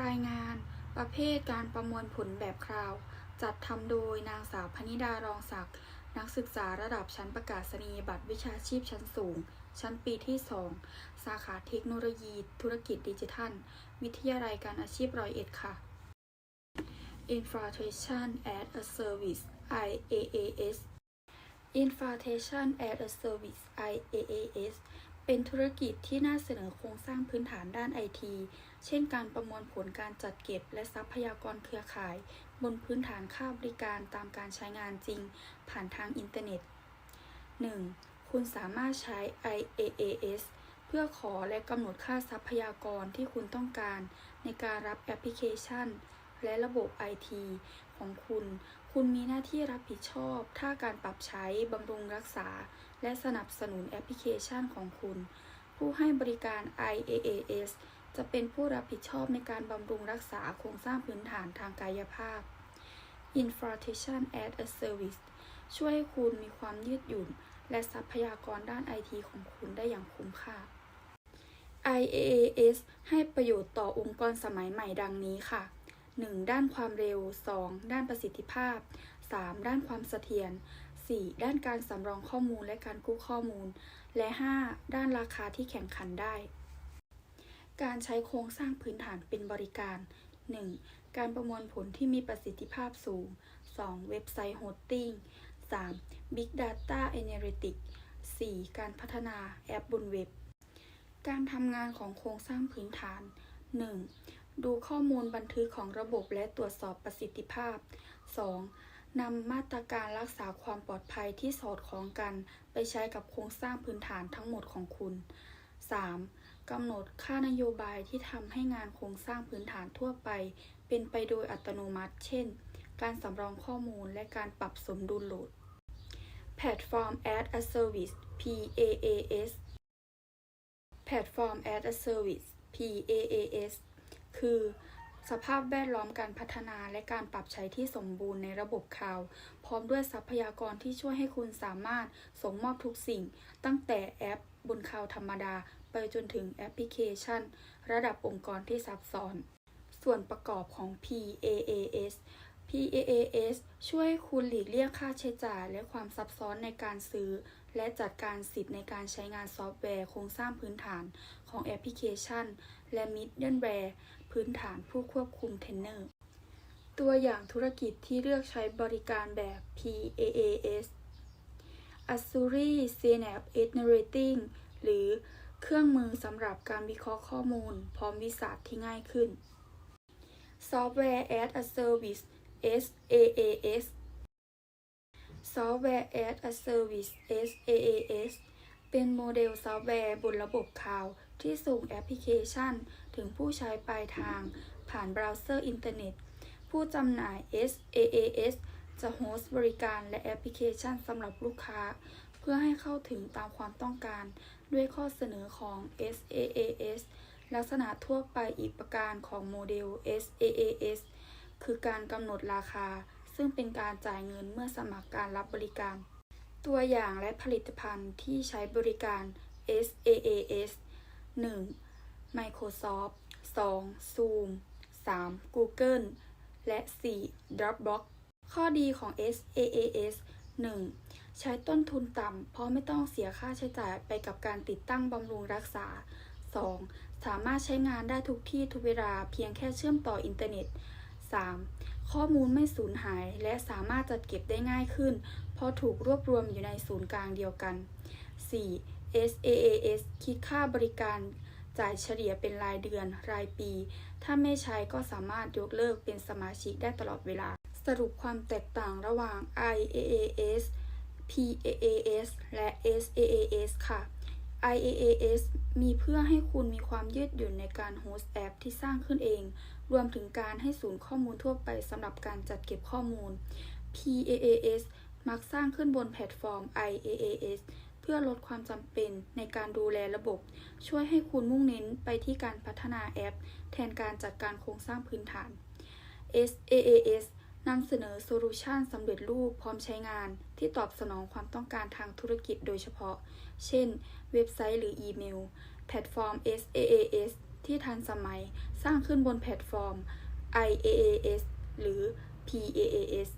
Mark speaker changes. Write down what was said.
Speaker 1: รายงาน ประเภทการประมวลผลแบบคราว จัดทำโดยนางสาวพนิดารองศักดิ์นักศึกษาระดับชั้นประกาศนียบัตรวิชาชีพชั้นสูง ชั้นปีที่ 2 สาขาเทคโนโลยี ธุรกิจดิจิทัล วิทยาลัยการอาชีพร้อยเอ็ดค่ะ Infiltration as a Service IaaS Infiltration as a Service IaaS เป็นธุรกิจที่น่าเสนอโครงสร้างพื้นฐานด้านไอที เช่นการประมวลผลการจัดเก็บ และทรัพยากรเครือข่าย บนพื้นฐานค่าบริการตามการใช้งานจริง ผ่านทางอินเทอร์เน็ต 1. คุณสามารถใช้ IaaS เพื่อขอและกำหนดค่าทรัพยากรที่คุณต้องการ ในการรับแอปพลิเคชัน และระบบ IT ของคุณ คุณมีหน้าที่รับผิดชอบ ถ้าการปรับใช้ บำรุงรักษา และสนับสนุนแอปพลิเคชันของคุณ ผู้ให้บริการ IaaS จะเป็นผู้รับผิดชอบในการบำรุงรักษาโครงสร้างพื้นฐานทางกายภาพ Infiltration as a Service ช่วยให้คุณมีความยืดหยุ่น และทรัพยากรด้านไอทีของคุณได้อย่างคุ้มค่า IaaS ให้ประโยชน์ต่อองค์กรสมัยใหม่ดังนี้ค่ะ 1. ด้านความเร็ว 2. ด้านประสิทธิภาพ 3. ด้านความเสถียร 4. ด้านการสำรองข้อมูลและการกู้ข้อมูล และ 5. ด้านราคาที่แข่งขันได้ การใช้โครงสร้างพื้นฐานเป็นบริการ 1. การประมวลผลที่มีประสิทธิภาพสูง 2. เว็บไซต์โฮสติ้ง 3. Big Data Analytics 4. การพัฒนาแอปบนเว็บ การทำงานของโครงสร้างพื้นฐาน 1. ดูข้อมูลบันทึกของระบบและตรวจสอบประสิทธิภาพ 2. นำมาตรการรักษาความปลอดภัยที่สอดคล้องกัน ไปใช้กับโครงสร้างพื้นฐานทั้งหมดของคุณ 3. กำหนดค่านโยบายที่ทำให้งานโครงสร้างพื้นฐานทั่วไป เป็นไปโดยอัตโนมัติ เช่น การสำรองข้อมูลและการปรับสมดุลโหลด Platform as a Service PaaS Platform as a Service PaaS คือ สภาพแวดล้อมการพัฒนาและการปรับใช้ที่สมบูรณ์ในระบบคลาวพร้อมด้วยทรัพยากรที่ช่วยให้คุณสามารถส่งมอบทุกสิ่ง ตั้งแต่แอปบนคลาวธรรมดา ไปจนถึงแอปพลิเคชัน ระดับองค์กรที่ซับซ้อน ส่วนประกอบของ PaaS PaaS ช่วยคุณหลีกเลี่ยงค่าใช้จ่ายและความซับซ้อนในการซื้อ และจัดการสิทธิ์ในการใช้งานซอฟต์แวร์โครงสร้างพื้นฐานของแอปพลิเคชัน และมิดเดิลแวร์พื้นฐานผู้ควบคุมเทนเนอร์ ตัวอย่างธุรกิจที่เลือกใช้บริการแบบ PaaS Azure Synapse Analytics หรือเครื่องมือสำหรับการวิเคราะห์ข้อมูล พร้อมวิสัชที่ง่ายขึ้น Software as a Service SaaS Software as a Service SaaS เป็นโมเดลซอฟต์แวร์บนระบบคลาวด์ ที่ส่งแอปพลิเคชัน ถึงผู้ใช้ปลายทาง ผ่านเบราว์เซอร์อินเทอร์เน็ต ผู้จำหน่าย SaaS จะโฮสต์บริการและแอปพลิเคชันสำหรับลูกค้า เพื่อให้เข้าถึงตามความต้องการ ด้วยข้อเสนอของ SaaS ลักษณะทั่วไปอีกประการของโมเดล SaaS คือการกำหนดราคา ซึ่งเป็นการจ่ายเงินเมื่อสมัครการรับบริการ ตัวอย่างและผลิตภัณฑ์ที่ใช้บริการ SaaS 1. Microsoft 2. Zoom 3. Google และ 4. Dropbox ข้อดีของ SaaS 1. ใช้ต้นทุนต่ำ เพราะไม่ต้องเสียค่าใช้จ่ายไปกับการติดตั้งบำรุงรักษา 2. สามารถใช้งานได้ทุกที่ทุกเวลาเพียงแค่เชื่อมต่ออินเทอร์เน็ต 3. ข้อมูลไม่สูญหายและสามารถจัดเก็บได้ง่ายขึ้น เพราะถูกรวบรวมอยู่ในศูนย์กลางเดียวกัน 4. SaaS คิดค่าบริการจ่ายเฉลี่ยเป็นรายเดือน รายปี ถ้าไม่ใช้ก็สามารถยกเลิกเป็นสมาชิกได้ตลอดเวลา สรุปความแตกต่างระหว่าง IaaS PaaS และ SaaS ค่ะ IaaS มีเพื่อให้คุณมีความยืดหยุ่นในการโฮสต์แอปที่สร้างขึ้นเอง รวมถึงการให้ศูนย์ข้อมูลทั่วไปสำหรับการจัดเก็บข้อมูล PaaS มักสร้างขึ้นบนแพลตฟอร์ม IaaS เพื่อลดความจำเป็นในการดูแลระบบ ช่วยให้คุณมุ่งเน้นไปที่การพัฒนาแอป แทนการจัดการโครงสร้างพื้นฐาน SaaS นำเสนอโซลูชันสำเร็จรูปพร้อมใช้งาน ที่ตอบสนองความต้องการทางธุรกิจโดยเฉพาะ เช่น เว็บไซต์หรืออีเมล แพลตฟอร์ม SaaS ที่ทันสมัย สร้างขึ้นบนแพลตฟอร์ม IaaS หรือ PaaS